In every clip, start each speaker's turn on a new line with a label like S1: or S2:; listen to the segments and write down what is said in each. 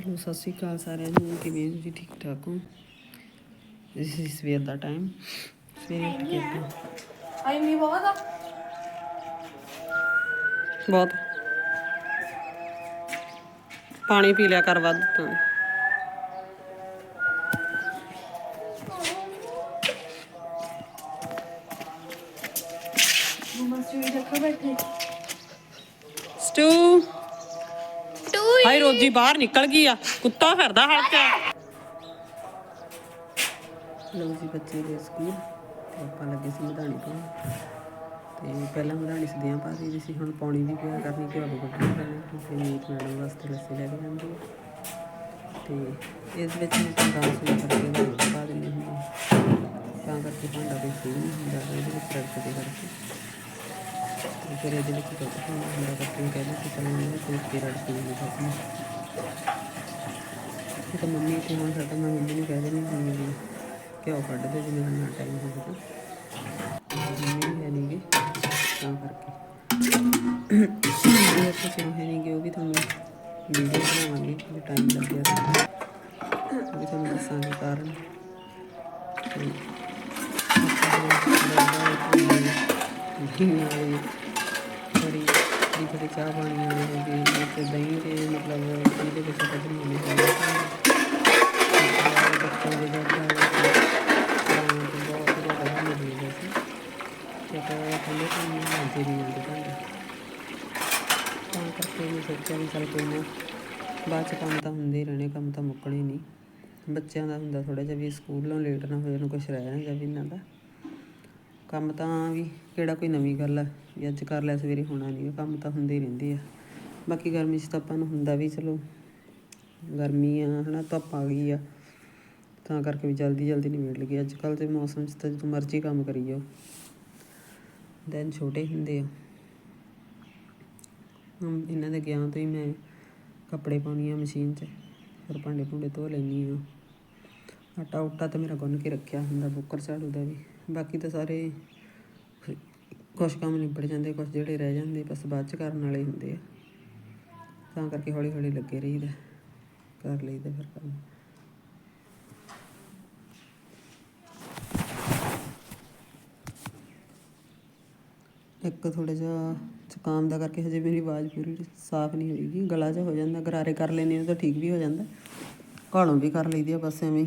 S1: Hello ਸਤਿ ਸ਼੍ਰੀ ਅਕਾਲ ਸਾਰਿਆਂ ਨੂੰ ਕਿਵੇਂ ਹੋ ਜੀ ਠੀਕ ਠਾਕ ਹੋ? ਇਸ ਇਸ ਸਵੇਰ ਦਾ ਟਾਈਮ ਸਵੇਰੇ ਉੱਠ ਕੇ ਆਪਾਂ
S2: ਆਈ ਮੀ ਬਹੁਤ ਆ
S1: ਬਹੁਤ। ਪਾਣੀ ਪੀ ਲਿਆ ਕਰ ਵੱਧ ਤੋਂ।
S2: ਮਮਾ ਸਟੂਡੀ ਰੱਖੋ ਬੈਠੇ
S1: ਸਟੂ ਹਾਈ ਰੋਜੀ ਬਾਹਰ ਨਿਕਲ ਗਈ ਆ, ਕੁੱਤਾ ਫਿਰਦਾ ਹਲਕਾ ਲੋ ਜੀ ਬੱਚੇ ਦੇ ਸਕੂਲ, ਤੇ ਆਪਾਂ ਲੱਗੇ ਸੀ ਮਧਾਣੀ ਪਾਉਣ ਤੇ ਪਹਿਲਾਂ ਮਧਾਣੀ ਸਦੀਆਂ ਪਾ ਰਹੀ ਸੀ, ਹੁਣ ਪਾਉਣੀ ਵੀ ਪਿਆ ਕਰਨੀ ਕਿ ਉਹ ਕੱਢਣੀ ਪੈਣੀ, ਕਿਉਂਕਿ ਮੀਟ ਮੈਡਮ ਵਾਸਤੇ ਲੱਸੀ ਲੈ ਕੇ ਜਾਂਦੀ ਹੈ ਤੇ ਇਸ ਵਿੱਚ ਮੈਂ ਤਾਂ ਦਾਲ ਸੁਣ ਕਰਕੇ ਉਹਨੂੰ ਦੁੱਧ ਪਾ ਦਿੰਦੀ ਹੁੰਦੀ ਹਾਂ। ਤਾਂ ਕਰਕੇ ਭਾਂਡਾ ਵੀ ਸਹੀ ਨਹੀਂ ਹੁੰਦਾ ਗਾ ਇਹਦੇ ਵਿੱਚ ਰੜਕ ਦੇ ਕਰਕੇ। ਤੇ ਫਿਰ ਇਹਦੇ ਵਿੱਚ ਦੁੱਧ ਪਾਉਣਾ ਹੁੰਦਾ ਕਰਕੇ ਮੈਂ ਕਹਿੰਦੀ ਸੀ ਚਲੋ ਕੋਈ ਕੇ ਰੜਕ ਨਹੀਂ ਸਕਦੀ ਇਹ ਤਾਂ ਮੰਮੀ ਤੇ ਹੁਣ ਸਾਡਾ ਮੈਂ ਮੰਮੀ ਨੂੰ ਕਹਿ ਦੇਣੀ ਮੰਮੀ ਵੀ ਘਿਓ ਕੱਢ ਦੇ, ਜਿਵੇਂ ਨਾ ਟਾਈਮ ਹੋ ਜਾਵੇ ਮੰਮੀ ਵੀ ਹੈ ਨਹੀਂਗੇ ਤਾਂ ਕਰਕੇ। ਇਹ ਤਾਂ ਚਲੋ ਹੈ ਨਹੀਂਗੇ ਉਹ ਵੀ ਤੁਹਾਨੂੰ ਵੀਡੀਓ ਬਣਾਵਾਂਗੇ ਜੇ ਟਾਈਮ ਲੱਗਿਆ ਉਹ ਵੀ ਤੁਹਾਨੂੰ ਦੱਸਾਂਗੇ ਕਾਰਨ। ਤੇ ਘੀਆਂ ਵਾਲੀ ਥੋੜੀ ਚਾਹ ਪਾਣੀ ਵਾਲੀ ਤੇ ਦਹੀਂ ਦੇ ਮਤਲਬ ਇਹਦੇ ਵਿੱਚ ਕੁਝ ਨਹੀਂ ਹੁੰਦਾ ਬੱਚਿਆਂ ਦੇ ਦੁੱਧ ਵਾਲੇ ਬਹੁਤ ਜ਼ਿਆਦਾ ਮਿਲ ਰਿਹਾ ਸੀ। ਤੇ ਤਾਂ ਕਹਿੰਦੇ ਕਿ ਨਹੀਂ ਆਉਂਦੀ ਤਾਂ ਕਰਕੇ ਮੈਂ ਸੋਚਿਆ ਵੀ ਚੱਲ ਕੋਈ ਨਾ, ਬਾਅਦ ਚ ਕੰਮ ਤਾਂ ਹੁੰਦੇ ਹੀ ਰਹਿਣੇ, ਕੰਮ ਤਾਂ ਮੁੱਕਣੇ ਨਹੀਂ। ਬੱਚਿਆਂ ਦਾ ਹੁੰਦਾ ਥੋੜਾ ਜਿਹਾ ਵੀ ਸਕੂਲੋਂ ਲੇਟ ਨਾ ਹੋ ਜਾਣ, ਕੁਛ ਰਹਿ ਨਾ ਜਾਵੇ ਇਹਨਾਂ ਦਾ। ਕੰਮ ਤਾਂ ਵੀ ਕਿਹੜਾ ਕੋਈ ਨਵੀਂ ਗੱਲ ਆ, ਵੀ ਅੱਜ ਕਰ ਲਿਆ, ਸਵੇਰੇ ਹੋਣਾ ਨਹੀਂ ਕੰਮ ਤਾਂ ਹੁੰਦੇ ਹੀ ਰਹਿੰਦੇ ਆ। ਬਾਕੀ ਗਰਮੀ 'ਚ ਤਾਂ ਆਪਾਂ ਨੂੰ ਹੁੰਦਾ ਵੀ ਚਲੋ, ਗਰਮੀ ਆ, ਹਨਾ, ਧੁੱਪ ਆ ਗਈ ਆ, ਤਾਂ ਕਰਕੇ ਵੀ ਜਲਦੀ ਜਲਦੀ ਨਿਬੇੜ ਲਈਏ। ਅੱਜ ਕੱਲ੍ਹ ਦੇ ਮੌਸਮ 'ਚ ਤਾਂ ਜਦੋਂ ਮਰਜ਼ੀ ਕੰਮ ਕਰੀ ਜਾਓ, ਦਿਨ ਛੋਟੇ ਹੁੰਦੇ ਆ। ਹੁਣ ਇਹਨਾਂ ਦੇ ਗਿਆ ਤੋਂ ਹੀ ਮੈਂ ਕੱਪੜੇ ਪਾਉਣੀ ਆ ਮਸ਼ੀਨ 'ਚ, ਫਿਰ ਭਾਂਡੇ ਭੁੰਡੇ ਧੋ ਲੈਂਦੀ ਆ ਆਟਾ ਉਟਾ ਤਾਂ ਮੇਰਾ ਗੁੰਨ ਕੇ ਰੱਖਿਆ ਹੁੰਦਾ ਬੁੱਕਰ ਝਾੜੂ ਦਾ ਵੀ। ਬਾਕੀ ਤਾਂ ਸਾਰੇ ਕੁਛ ਕੰਮ ਨਿਬੜ ਜਾਂਦੇ, ਕੁਛ ਜਿਹੜੇ ਰਹਿ ਜਾਂਦੇ, ਬਸ ਬਾਅਦ ਚ ਕਰਨ ਵਾਲੇ ਹੁੰਦੇ ਆ। ਤਾਂ ਕਰਕੇ ਹੌਲੀ ਹੌਲੀ ਲੱਗੇ ਰਹੀਦਾ, ਕਰ ਲਈਦਾ ਫਿਰ ਕੰਮ। ਇੱਕ ਥੋੜਾ ਜਿਹਾ ਜ਼ੁਕਾਮ ਦਾ ਕਰਕੇ ਹਜੇ ਮੇਰੀ ਆਵਾਜ਼ ਪੂਰੀ ਸਾਫ਼ ਨਹੀਂ ਹੋਈਗੀ ਗਲਾ ਜਿਹਾ ਹੋ ਜਾਂਦਾ, ਗਰਾਰੇ ਕਰ ਲੈਂਦੇ ਹਾਂ ਤਾਂ ਠੀਕ ਵੀ ਹੋ ਜਾਂਦਾ। ਘਾਲੋਂ ਵੀ ਕਰ ਲਈਦੀ ਆ ਬਸ ਐਵੇਂ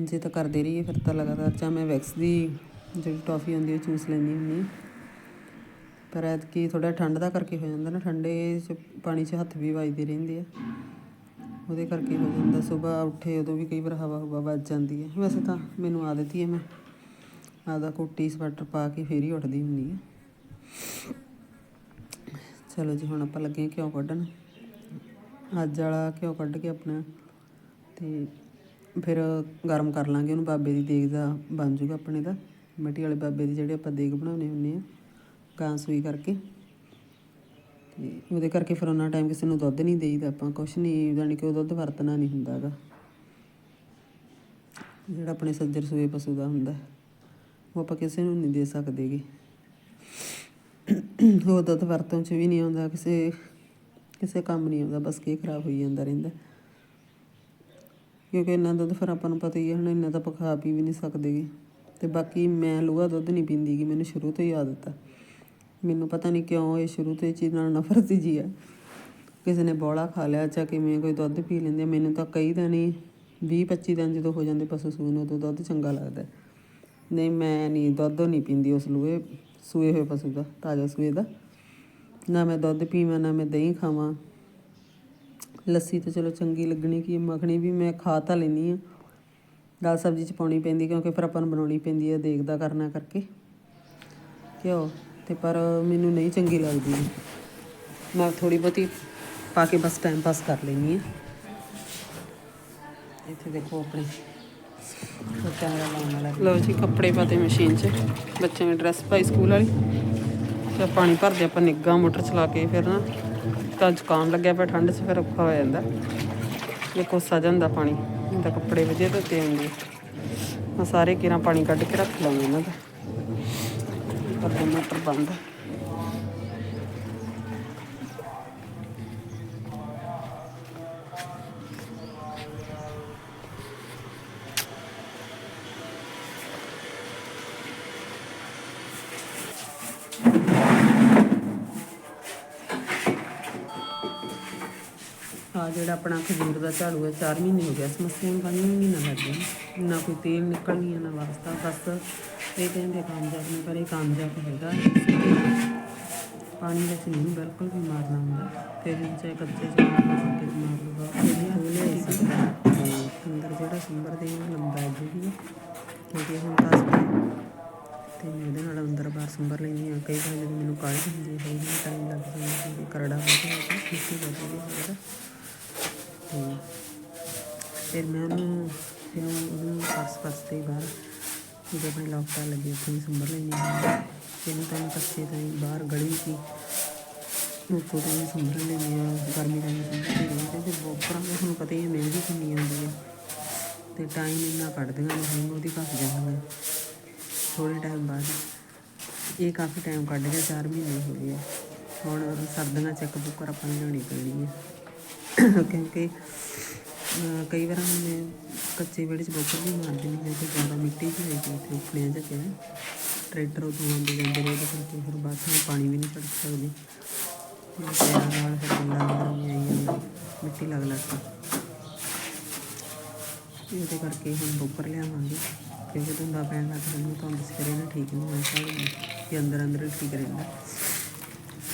S1: ਜੇ ਤਾਂ ਕਰਦੇ ਰਹੀਏ, ਫਿਰ ਤਾਂ ਲਗਾਤਾਰ ਜਾਂ ਮੈਂ ਵੈਕਸ ਦੀ ਜਿਹੜੀ ਟੌਫੀ ਹੁੰਦੀ ਉਹ ਚੂਸ ਲੈਂਦੀ ਹੁੰਦੀ ਪਰ ਐਤਕੀ ਥੋੜਾ ਠੰਡ ਦਾ ਕਰਕੇ ਹੋ ਜਾਂਦਾ ਨਾ, ਠੰਡੇ 'ਚ ਪਾਣੀ 'ਚ ਹੱਥ ਵੀ ਵੱਜਦੇ ਰਹਿੰਦੇ ਆ। ਉਹਦੇ ਕਰਕੇ ਹੋ ਜਾਂਦਾ ਸਵੇਰ ਉੱਠੇ ਉਦੋਂ ਵੀ ਕਈ ਵਾਰ ਹਵਾ ਹਵਾ ਵੱਜ ਜਾਂਦੀ ਹੈ ਵੈਸੇ ਤਾਂ ਮੈਨੂੰ ਆਦਤ ਹੀ ਹੈ ਮੈਂ ਆਦਾ ਕੋਟੀ, ਸਵੈਟਰ ਪਾ ਕੇ ਫੇਰ ਹੀ ਉੱਠਦੀ ਹੁੰਦੀ ਹਾਂ ਚਲੋ ਜੀ, ਹੁਣ ਆਪਾਂ ਲੱਗੇ ਹਾਂ ਘਿਓ ਕੱਢਣ। ਅੱਜ ਵਾਲਾ ਘਿਓ ਕੱਢ ਕੇ ਆਪਣਾ ਤੇ ਫਿਰ ਗਰਮ ਕਰ ਲਾਂਗੇ, ਉਹਨੂੰ ਬਾਬੇ ਦੀ ਦੇਗ ਦਾ ਬਣ ਜੂਗਾ ਆਪਣੇ ਦਾ। ਮਿੱਟੀ ਵਾਲੇ ਬਾਬੇ ਦੀ ਜਿਹੜੇ ਆਪਾਂ ਦੇਗ ਬਣਾਉਣੇ ਹੁੰਦੇ ਆ, ਗਾਂ ਸੂਈ ਕਰਕੇ। ਤੇ ਉਹਦੇ ਕਰਕੇ ਫਿਰ ਉਹਨਾਂ ਟਾਈਮ ਕਿਸੇ ਨੂੰ ਦੁੱਧ ਨਹੀਂ ਦੇਈਦਾ ਆਪਾਂ, ਕੁਛ ਨਹੀਂ, ਜਾਣੀ ਕਿ ਉਹ ਦੁੱਧ ਵਰਤਣਾ ਨਹੀਂ ਹੁੰਦਾ ਹੈਗਾ। ਜਿਹੜਾ ਆਪਣੇ ਸੱਜਰ ਸੂਏ ਪਸ਼ੂ ਦਾ ਹੁੰਦਾ, ਉਹ ਆਪਾਂ ਕਿਸੇ ਨੂੰ ਨਹੀਂ ਦੇ ਸਕਦੇਗੇ। ਉਹ ਦੁੱਧ ਵਰਤੋਂ ਚ ਵੀ ਨਹੀਂ ਆਉਂਦਾ, ਕਿਸੇ ਕਿਸੇ ਕੰਮ ਨਹੀਂ ਆਉਂਦਾ, ਬਸ ਕੀ ਖਰਾਬ ਹੋਈ ਜਾਂਦਾ ਰਹਿੰਦਾ। ਕਿਉਂਕਿ ਇੰਨਾ ਦੁੱਧ ਫਿਰ ਆਪਾਂ ਨੂੰ ਪਤਾ ਹੀ ਹੈ ਹੁਣ ਇੰਨਾ ਤਾਂ ਆਪਾਂ ਖਾ ਪੀ ਵੀ ਨਹੀਂ ਸਕਦੇਗੇ ਤੇ ਬਾਕੀ ਮੈਂ ਲੂਆ ਦੁੱਧ ਨਹੀਂ ਪੀਂਦੀ ਗੀ, ਮੈਨੂੰ ਸ਼ੁਰੂ ਤੋਂ ਹੀ ਆਦਤ ਆ। ਮੈਨੂੰ ਪਤਾ ਨਹੀਂ ਕਿਉਂ ਇਹ ਸ਼ੁਰੂ ਤੋਂ ਇਹ ਚੀਜ਼ ਨਾਲ ਨਫ਼ਰਤ ਹੀ ਜੀ ਆ। ਕਿਸੇ ਨੇ ਬੋਲਾ ਖਾ ਲਿਆ ਜਾਂ ਕਿਵੇਂ ਕੋਈ ਦੁੱਧ ਪੀ ਲੈਂਦੇ ਮੈਨੂੰ ਤਾਂ ਕਈ ਦਿਨ ਹੀ 20 25 ਦਿਨ ਜਦੋਂ ਹੋ ਜਾਂਦੇ ਪਸ਼ੂ ਸੂਏ ਨੂੰ, ਉਦੋਂ ਦੁੱਧ ਚੰਗਾ ਲੱਗਦਾ। ਨਹੀਂ, ਮੈਂ ਨਹੀਂ, ਦੁੱਧ ਨਹੀਂ ਪੀਂਦੀ ਉਸ ਲੂਏ, ਸੂਏ ਹੋਏ ਪਸ਼ੂ ਦਾ, ਤਾਜ਼ਾ ਸੂਏ ਦਾ। ਨਾ ਮੈਂ ਦੁੱਧ ਪੀਵਾਂ, ਨਾ ਮੈਂ ਦਹੀਂ ਖਾਵਾਂ। ਲੱਸੀ ਤਾਂ ਚਲੋ ਚੰਗੀ ਲੱਗਣੀ ਕਿ ਮੱਖਣੀ ਵੀ ਮੈਂ ਖਾ ਤਾਂ ਲੈਂਦੀ ਆ ਦਾਲ ਸਬਜ਼ੀ ਚ ਪਾਉਣੀ ਪੈਂਦੀ ਕਿਉਂਕਿ ਫਿਰ ਆਪਾਂ ਨੂੰ ਬਣਾਉਣੀ ਪੈਂਦੀ ਹੈ ਦੇਖਦਾ ਕਰਨਾ ਕਰਕੇ। ਘਿਓ ਤੇ ਪਰ ਮੈਨੂੰ ਨਹੀਂ ਚੰਗੀ ਲੱਗਦੀ। ਮੈਂ ਥੋੜੀ ਬਹੁਤੀ ਪਾ ਕੇ ਬਸ ਟਾਈਮ ਪਾਸ ਕਰ ਲੈਂਦੀ ਆ ਇੱਥੇ ਦੇਖੋ ਆਪਣੇ ਲਓ ਜੀ, ਕੱਪੜੇ ਪਾਤੇ ਮਸ਼ੀਨ 'ਚ। ਬੱਚਿਆਂ ਦੀ ਡਰੈਸ ਪਾਈ ਸਕੂਲ ਵਾਲੀ। ਤੇ ਪਾਣੀ ਭਰਦੇ ਆਪਾਂ ਨਿੱਗਾ ਮੋਟਰ ਚਲਾ ਕੇ ਫਿਰ ਨਾ। ਤਾਂ ਜ਼ੁਕਾਮ ਲੱਗਿਆ ਪਿਆ ਠੰਡ 'ਚ ਫਿਰ ਔਖਾ ਹੋ ਜਾਂਦਾ। ਇਹ ਕੋਸਾ ਜਾਂਦਾ ਪਾਣੀ ਤਾਂ ਕੱਪੜੇ ਵਧੀਆ ਧੋਤੇ ਆਉਂਦੇ ਮੈਂ ਸਾਰੇ ਕਿਰਾਂ ਪਾਣੀ ਕੱਢ ਕੇ ਰੱਖ ਲਾਂਗਾ ਇਹਨਾਂ ਦਾ। ਪਰ ਮੋਟਰ ਬੰਦ ਆ ਜਿਹੜਾ ਆਪਣਾ ਖਜੂਰ ਦਾ ਝਾੜੂ ਹੈ 4 ਮਹੀਨੇ ਹੋ ਗਿਆ ਸਮੱਸਿਆ ਨੂੰ 5 ਮਹੀਨਾ ਲੱਗ ਗਿਆ ਨਾ ਕੋਈ ਤੇਲ ਨਿਕਲਣੀ ਨਾ ਵਾਸਤਾ ਬਸ ਇਹ ਕਹਿੰਦੇ ਕਾਮਯਾਬ ਨਹੀਂ ਪਰ ਇਹ ਕਾਮਯਾਬ ਹੈਗਾ ਪਾਣੀ ਵਿੱਚ ਨਹੀਂ ਬਿਲਕੁਲ ਵੀ ਮਾਰਨਾ ਹੁੰਦਾ ਫਿਰ ਚਾਹੇ ਕੱਚੇ ਚ ਮਾਰਨਾ ਪੱਕੇ ਚ ਮਾਰ ਲੂਗਾ ਹੋ। ਸਕਦਾ ਤੇ ਅੰਦਰ ਜਿਹੜਾ ਸੰਬਰ ਦੇ ਉਹ ਲੰਬਾ ਹੈ ਜੀ ਕਿਉਂਕਿ ਹੁਣ ਕਾਸ ਤੇ ਮੈਂ ਉਹਦੇ ਨਾਲ ਅੰਦਰ ਬਾਹਰ ਸੰਭਰ ਲੈਂਦੀ ਹਾਂ ਕਈ ਵਾਰ ਜਦੋਂ ਮੈਨੂੰ ਕਾਹਲੀ ਹੁੰਦੀ ਹੈ ਟਾਈਮ ਲੱਗ ਜਾਂਦਾ ਕਰੜਾ ਹੋ ਜਾਂਦਾ ਕਿਸੇ ਵਜ੍ਹਾ ਨਾਲ ਤੇ ਫਿਰ ਮੈਂ ਉਹਨੂੰ, ਫਿਰ ਉਹਨੂੰ ਫਰਸ ਫਰਸ ਤੇ ਬਾਹਰ ਜਿਹੜੇ ਆਪਣੇ ਲੋਕਟਾ ਲੱਗੇ, ਉੱਥੇ ਹੀ ਸੰਭਰ ਲੈਂਦੀ ਹਾਂ ਇਹਨੂੰ ਤਾਂ ਮੈਂ ਕੱਚੇ ਤਾਂ ਹੀ ਬਾਹਰ ਗਲੀ ਸੀ ਉੱਥੋਂ ਤਾਂ ਹੀ ਸੰਭਰ ਲੈਂਦੀ ਹਾਂ ਗਰਮੀ ਦਾ ਸੰਭਰ ਲੈਂਦੀ ਹਾਂ ਤੇ ਬੋਕਰਾਂ ਦਾ ਤੁਹਾਨੂੰ ਪਤਾ ਹੀ ਹੈ ਮਹਿੰਗੀ ਕਿੰਨੀ ਆਉਂਦੀ ਹੈ ਤੇ ਟਾਈਮ ਇੰਨਾ ਕੱਢਦੀਆਂ ਨੇ ਉਹਦੀ ਘੱਟ ਜਾਂਦੀ ਹੈ ਥੋੜੇ ਟਾਈਮ ਬਾਅਦ ਇਹ ਕਾਫੀ ਟਾਈਮ ਕੱਢ ਗਿਆ 4 ਮਹੀਨੇ ਹੋ ਗਏ ਆ। ਹੁਣ ਸਰਦੀਆਂ ਚ ਇੱਕ ਬੁੱਕਰ ਆਪਾਂ ਨੂੰ ਲਿਆਉਣੀ ਪੈਣੀ ਹੈ ਕਿਉਂਕਿ ਕਈ ਵਾਰ ਹੁਣ ਮੈਂ ਕੱਚੇ ਵਿਹੜੇ ਚ ਬੋਕਰ ਵੀ ਮਾਰ ਦਿੰਦੀ ਹਾਂ ਤੇ ਜ਼ਿਆਦਾ ਮਿੱਟੀ ਜਿਹੀ ਹੋਈ ਪਈ ਇੱਥੇ ਉਖੜਿਆਂ ਚ ਪਿਆ ਟਰੈਕਟਰ ਉਦੋਂ ਆਉਂਦੇ ਜਾਂਦੇ ਰਹੇ ਤੇ ਕਰਕੇ ਫਿਰ ਬਾਅਦ ਚ ਪਾਣੀ ਵੀ ਨਹੀਂ ਛੱਡ ਸਕਦੇ। ਪੈਰਾਂ ਨਾਲ ਫਿਰ ਗੱਲਾਂ ਅੰਦਰ ਵੀ ਆਈ ਜਾਂਦਾ ਮਿੱਟੀ ਲੱਗ ਲੱਗ ਕੇ। ਉਹਦੇ ਕਰਕੇ ਹੁਣ ਬੁੱਕਰ ਲਿਆਵਾਂਗੇ। ਕਿਉਂਕਿ ਧੁੰਦਾ ਪੈਣ ਲੱਗ ਜਾਂਦਾ ਧੁੰਦ ਸਵੇਰੇ ਨਾ ਠੀਕ ਨਹੀਂ ਹੋਇਆ ਸਾਡੀ ਕਿ ਅੰਦਰ ਅੰਦਰ ਠੀਕ ਰਹਿੰਦਾ।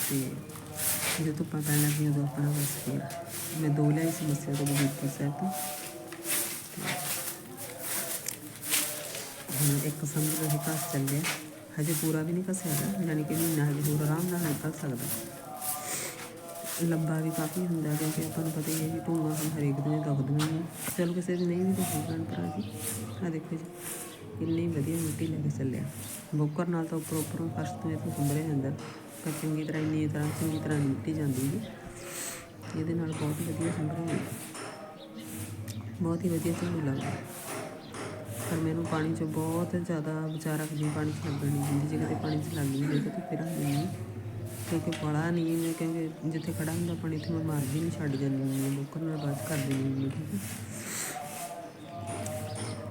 S1: ਤੇ ਜਦੋਂ ਧੁੱਪਾਂ ਪੈਣ ਲੱਗੀਆਂ ਉਦੋਂ ਆਪਣਾ ਬਸ ਫਿਰ। ਮੈਂ ਦੋ ਲਿਆਈ ਸਮੱਸਿਆ ਤੋਂ ਬਗੀਚਾ ਸਾਹਿਬ ਤੋਂ ਹੁਣ ਇੱਕ ਸਮਝ ਰਹੇ ਘਸ ਚੱਲਿਆ ਹਜੇ ਪੂਰਾ ਵੀ ਨਹੀਂ ਘਸਿਆ ਗਾ ਯਾਨੀ ਕਿ ਮਹੀਨਾ ਹਜੇ ਹੋਰ ਆਰਾਮ ਨਾਲ ਨਿਕਲ ਸਕਦਾ ਲੰਬਾ ਵੀ ਕਾਫੀ ਹੁੰਦਾ ਕਿਉਂਕਿ ਆਪਾਂ ਨੂੰ ਪਤਾ ਹੀ ਹੈ ਵੀ ਧੂਆਂ ਹੁਣ ਹਰੇਕ ਦਿਨ ਦੁਖਦੀਆਂ ਨੇ ਚਲੋ ਕਿਸੇ ਦੀ ਨਹੀਂ ਵੀ ਦੁਖਦੀ ਭੈਣ ਭਰਾ ਜੀ ਆ ਦੇਖੋ ਜੀ ਕਿੰਨੀ ਵਧੀਆ ਮਿੱਟੀ ਲੈ ਕੇ ਚੱਲਿਆ ਬੋਕਰ ਨਾਲ ਤਾਂ ਉੱਪਰ ਉੱਪਰੋਂ ਫਰਸ਼ ਤੋਂ ਇਹ ਤੋਂ ਸੁੰਬਰੇ ਅੰਦਰ ਪਰ ਚੰਗੀ ਤਰ੍ਹਾਂ ਇੰਨੀ ਤਰ੍ਹਾਂ ਚੰਗੀ ਤਰ੍ਹਾਂ ਮਿੱਟੀ ਜਾਂਦੀ ਜੀ ਇਹਦੇ ਨਾਲ ਬਹੁਤ ਵਧੀਆ ਸੁੰਬਰੇ ਬਹੁਤ ਹੀ ਵਧੀਆ ਝਾੜੂ ਲੱਗਦਾ ਪਰ ਮੈਨੂੰ ਪਾਣੀ 'ਚ ਬਹੁਤ ਜ਼ਿਆਦਾ ਬਚਾ ਰੱਖਦੀ ਪਾਣੀ 'ਚ ਲੱਗਣ ਨਹੀਂ ਦਿੰਦੀ। ਜੇ ਕਿਤੇ ਪਾਣੀ 'ਚ ਲੱਗ ਗਈ ਤਾਂ ਫਿਰ ਹੁੰਦੀ ਜਾਂਦੀ ਕਿਉਂਕਿ ਬੜਾ ਨਹੀਂ ਮੈਂ ਕਿਉਂਕਿ ਜਿੱਥੇ ਖੜਾ ਹੁੰਦਾ ਪਾਣੀ ਉੱਥੇ ਮੈਂ ਮਾਰ ਵੀ ਨਹੀਂ, ਛੱਡ ਜਾਂਦੀ ਹੁੰਦੀ ਹਾਂ ਬੁੱਕਰ ਨਾਲ ਬਾਤ ਕਰ ਦਿੰਦੀ ਹੁੰਦੀ ਠੀਕ ਹੈ।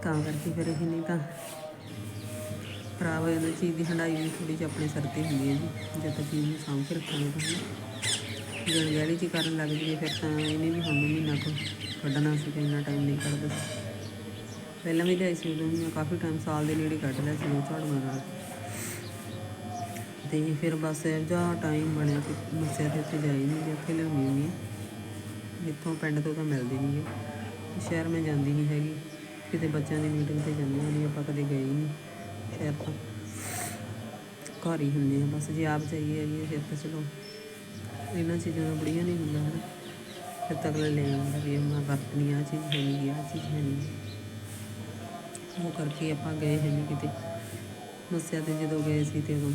S1: ਤਾਂ ਕਰਕੇ ਫਿਰ ਇਹ ਨਹੀਂ ਤਾਂ ਖਰਾਬ ਹੋ ਜਾਂਦਾ ਚੀਜ਼ ਦੀ ਹੰਡਾਈ ਵੀ ਥੋੜੀ ਜਿਹੀ ਆਪਣੇ ਸਿਰ ਤੇ ਹੁੰਦੀ ਹੈ ਜੀ। ਜਦ ਤੱਕ ਚੀਜ਼ ਨੂੰ ਸਾਂਭ ਕੇ ਰੱਖਾਂਗੇ ਤਾਂ ਹਨਾ ਜਣ ਗਹਿਰੀ ਜੀ ਕਰਨ ਲੱਗ ਜੀਏ ਫਿਰ ਤਾਂ ਇਹਨੇ ਵੀ ਸਾਨੂੰ ਮਹੀਨਾ ਕੁ ਕੱਢਣਾ ਸੀ ਤੇ ਇੰਨਾ ਟਾਈਮ ਨਹੀਂ ਕੱਢਦਾ। ਪਹਿਲਾਂ ਵੀ ਲਿਆਈ ਸੀ ਉਦੋਂ ਵੀ ਮੈਂ ਕਾਫੀ ਟਾਈਮ ਸਾਲ ਦੇ ਨੇੜੇ ਕੱਢ ਲਿਆ ਸੀ ਉਹ ਝਾੜੂਆਂ ਨਾਲ। ਤੇ ਫਿਰ ਬਸ ਜਾਂ ਟਾਈਮ ਬਣਿਆ ਕਿ ਮੱਸਿਆ ਦੇ ਉੱਤੇ ਜਾਈ ਨਹੀਂ, ਜੇ ਉੱਥੇ ਲਿਆਉਣੀ ਹੁੰਦੀ ਹੈ ਇੱਥੋਂ ਪਿੰਡ ਤੋਂ ਤਾਂ ਮਿਲਦੀ ਨਹੀਂ ਹੈ ਸ਼ਹਿਰ ਮੈਂ ਜਾਂਦੀ ਨਹੀਂ ਹੈਗੀ, ਕਿਤੇ ਬੱਚਿਆਂ ਦੀ ਮੀਟਿੰਗ ਤੇ ਜਾਂਦੀ ਹੁੰਦੀ ਆਪਾਂ ਕਦੇ ਗਏ ਨਹੀਂ ਸ਼ਹਿਰ ਤੋਂ। ਘਰ ਹੀ ਹੁੰਦੇ ਆ, ਬਸ ਜੇ ਆਪ ਜਾਈਏ, ਆਈਏ, ਫਿਰ ਤਾਂ ਚਲੋ ਇਹਨਾਂ ਚੀਜ਼ਾਂ ਦਾ ਬੜੀਆਂ ਨਹੀਂ ਹੁੰਦਾ ਹੈ ਫਿਰ ਤਾਂ ਅਗਲਾ ਲੈ ਆਉਂਦਾ ਵੀ ਮੈਂ ਵਰਤਣੀ ਆ ਚੀਜ਼ ਹੈ ਨਹੀਂ ਆ ਚੀਜ਼ ਹੈ ਨਹੀਂ। ਉਹ ਕਰਕੇ ਆਪਾਂ ਗਏ ਹੈ ਨਹੀਂ ਕਿਤੇ। ਮੱਸਿਆ ਤੇ ਜਦੋਂ ਗਏ ਸੀ ਤੇ ਉਦੋਂ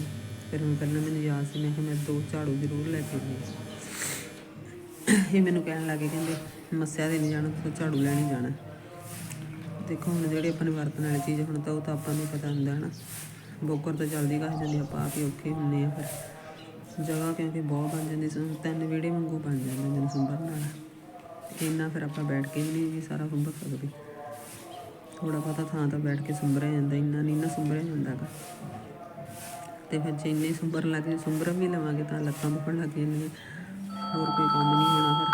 S1: ਫਿਰ ਮੈਂ ਪਹਿਲਾਂ ਮੈਨੂੰ ਯਾਦ ਸੀ, ਮੈਂ ਕਿ ਮੈਂ ਦੋ ਝਾੜੂ ਜ਼ਰੂਰ ਲੈ ਕੇ ਗਈ ਇਹ ਮੈਨੂੰ ਕਹਿਣ ਲੱਗੇ ਕਹਿੰਦੇ ਮੱਸਿਆ ਦੇ ਨਹੀਂ ਜਾਣਾ ਤੁਸੀਂ ਝਾੜੂ ਲੈਣ ਹੀ ਜਾਣਾ। ਦੇਖੋ ਹੁਣ ਜਿਹੜੇ ਆਪਾਂ ਨੇ ਵਰਤਣ ਵਾਲੀ ਚੀਜ਼, ਹੁਣ ਤਾਂ ਉਹ ਤਾਂ ਆਪਾਂ ਨੂੰ ਪਤਾ ਹੁੰਦਾ ਹੈ ਨਾ ਬੋਕਰ ਤਾਂ ਜਲਦੀ ਘਸ ਜਾਂਦੀ, ਆਪਾਂ ਆਪ ਹੀ ਔਖੇ ਹੁੰਦੇ ਆ ਫਿਰ। ਜਗ੍ਹਾ ਕਿਉਂਕਿ ਬਹੁਤ ਬਣ ਜਾਂਦੀ ਸੀ। ਤਿੰਨ ਵਿਹੜੇ ਵਾਂਗੂ ਬਣ ਜਾਂਦੇ ਨੇ ਸੁੰਬਰ ਨਾਲ। ਇੰਨਾ ਫਿਰ ਆਪਾਂ ਬੈਠ ਕੇ ਵੀ ਨਹੀਂ ਵੀ ਸਾਰਾ ਸੁੰਬਰ ਸਕਦੇ। ਥੋੜਾ ਬਹੁਤਾ ਥਾਂ ਤਾਂ ਬੈਠ ਕੇ ਸੁੰਬਰਿਆ ਜਾਂਦਾ, ਇੰਨਾ ਨਹੀਂ ਨਾ ਸੁੰਬਰਿਆ ਜਾਂਦਾ ਗਾ ਤੇ ਫਿਰ ਜੇ ਇੰਨੇ ਸੁੰਬਰ ਲੱਗ ਜੇ ਸੁੰਬਰ ਵੀ ਲਵਾਂਗੇ ਤਾਂ ਲੱਤਾਂ ਦੁਖਣ ਲੱਗ ਜਾਂਦੀਆਂ ਹੋਰ ਕੋਈ ਕੰਮ ਨਹੀਂ ਹੋਣਾ ਫਿਰ।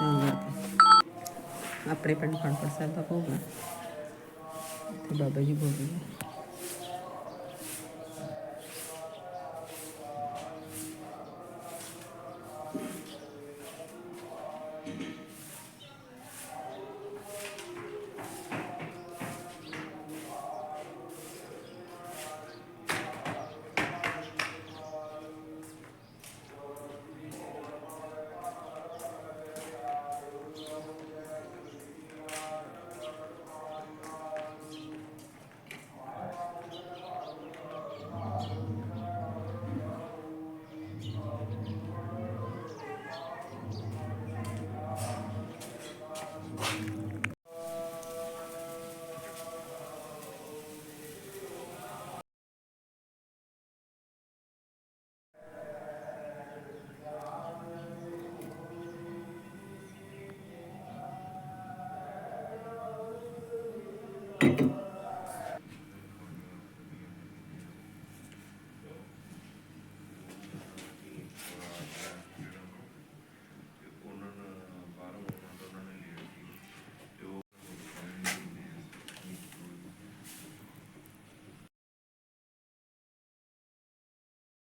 S1: ਤਾਂ ਕਰਕੇ। ਆਪਣੇ ਪਿੰਡ ਖੜਪੜ ਸਾਹਿਬ ਦਾ ਭੋਗ ਹੈ ਤੇ ਬਾਬਾ ਜੀ ਬੋਲ ਰਹੇ